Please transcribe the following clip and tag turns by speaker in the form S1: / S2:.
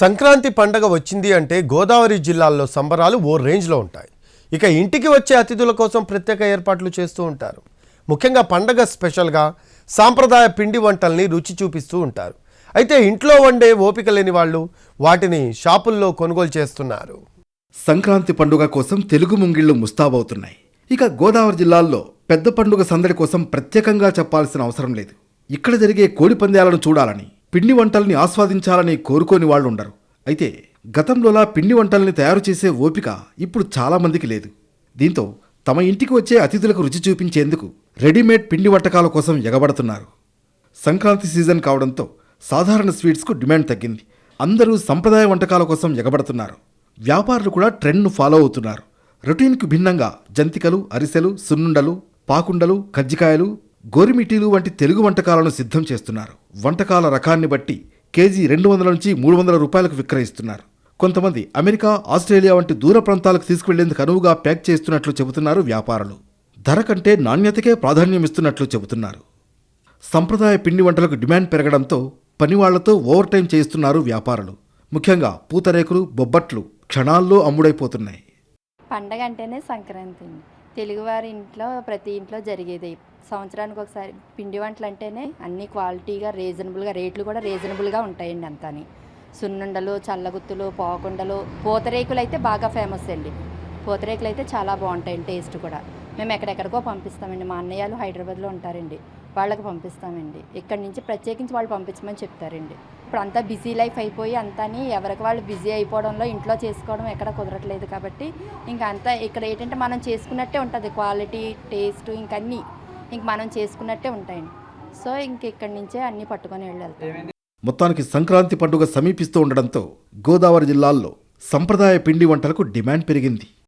S1: సంక్రాంతి పండగ వచ్చింది అంటే గోదావరి జిల్లాల్లో సంబరాలు ఓ రేంజ్లో ఉంటాయి. ఇక ఇంటికి వచ్చే అతిథుల కోసం ప్రత్యేక ఏర్పాట్లు చేస్తూ ఉంటారు. ముఖ్యంగా పండగ స్పెషల్గా సాంప్రదాయ పిండి వంటల్ని రుచి చూపిస్తూ ఉంటారు. అయితే ఇంట్లో వండే ఓపిక లేని వాళ్ళు వాటిని షాపుల్లో కొనుగోలు చేస్తున్నారు.
S2: సంక్రాంతి పండుగ కోసం తెలుగు ముంగిళ్ళు ముస్తాబవుతున్నాయి. ఇక గోదావరి జిల్లాల్లో పెద్ద పండుగ సందడి కోసం ప్రత్యేకంగా చెప్పాల్సిన అవసరం లేదు. ఇక్కడ జరిగే కోడి పందాలను చూడాలని పిండి వంటల్ని ఆస్వాదించాలని కోరుకోని వాళ్ళు ఉండరు అయితే గతంలోలా పిండి వంటల్ని తయారు చేసే ఓపిక ఇప్పుడు చాలామందికి లేదు. దీంతో తమ ఇంటికి వచ్చే అతిథులకు రుచి చూపించేందుకు రెడీమేడ్ పిండి వంటకాల కోసం ఎగబడుతున్నారు. సంక్రాంతి సీజన్ కావడంతో సాధారణ స్వీట్స్కు డిమాండ్ తగ్గింది. అందరూ సంప్రదాయ వంటకాల కోసం ఎగబడుతున్నారు. వ్యాపారులు కూడా ట్రెండ్ను ఫాలో అవుతున్నారు. రొటీన్కు భిన్నంగా జంతికలు అరిసెలు సున్నుండలు పాకుండలు కజ్జికాయలు గోరిమిటీలు వంటి తెలుగు వంటకాలను సిద్ధం చేస్తున్నారు. వంటకాల రకాన్ని బట్టి కేజీ రెండు వందల నుంచి మూడు వందల రూపాయలకు విక్రయిస్తున్నారు. కొంతమంది అమెరికా ఆస్ట్రేలియా వంటి దూర ప్రాంతాలకు తీసుకువెళ్ళేందుకు అనువుగా ప్యాక్ చేస్తున్నట్లు చెబుతున్నారు వ్యాపారులు. ధర కంటే నాణ్యతకే ప్రాధాన్యమిస్తున్నట్లు చెబుతున్నారు. సంప్రదాయ పిండి వంటలకు డిమాండ్ పెరగడంతో పనివాళ్ళతో ఓవర్ టైం చేస్తున్నారు వ్యాపారులు. ముఖ్యంగా పూతరేకులు బొబ్బట్లు క్షణాల్లో అమ్ముడైపోతున్నాయి.
S3: పండగ అంటేనే సంక్రాంతి అండి. తెలుగువారి ఇంట్లో ప్రతి ఇంట్లో జరిగేది. సంవత్సరానికి ఒకసారి పిండి వంటలు అంటేనే అన్ని క్వాలిటీగా రీజనబుల్గా రేట్లు కూడా రీజనబుల్గా ఉంటాయండి అంతాని. సున్నుండలు చల్లగుత్తులు పోకుండలు పూతరేకులు అయితే బాగా ఫేమస్ అండి. పూతరేకులు అయితే చాలా బాగుంటాయండి టేస్ట్ కూడా. మేము ఎక్కడెక్కడికో పంపిస్తామండి. మా అన్నయ్యలు హైదరాబాద్లో ఉంటారండి. వాళ్ళకి పంపిస్తామండి. ఇక్కడి నుంచి ప్రత్యేకించి వాళ్ళు పంపించమని చెప్తారండి. ఇప్పుడు అంతా బిజీ లైఫ్ అయిపోయి అంతాని ఎవరికి వాళ్ళు బిజీ అయిపోవడంలో ఇంట్లో చేసుకోవడం ఎక్కడ కుదరట్లేదు కాబట్టి ఇంకా అంతా ఇక్కడ ఏంటంటే మనం చేసుకున్నట్టే ఉంటుంది. క్వాలిటీ టేస్ట్ ఇంక అన్నీ ఇంక మనం చేసుకున్నట్టే ఉంటాయండి. సో ఇంక ఇక్కడి నుంచే అన్నీ పట్టుకొని వెళ్ళి
S2: మొత్తానికి సంక్రాంతి పండుగ సమీపిస్తూ ఉండడంతో గోదావరి జిల్లాల్లో సంప్రదాయ పిండి వంటలకు డిమాండ్ పెరిగింది.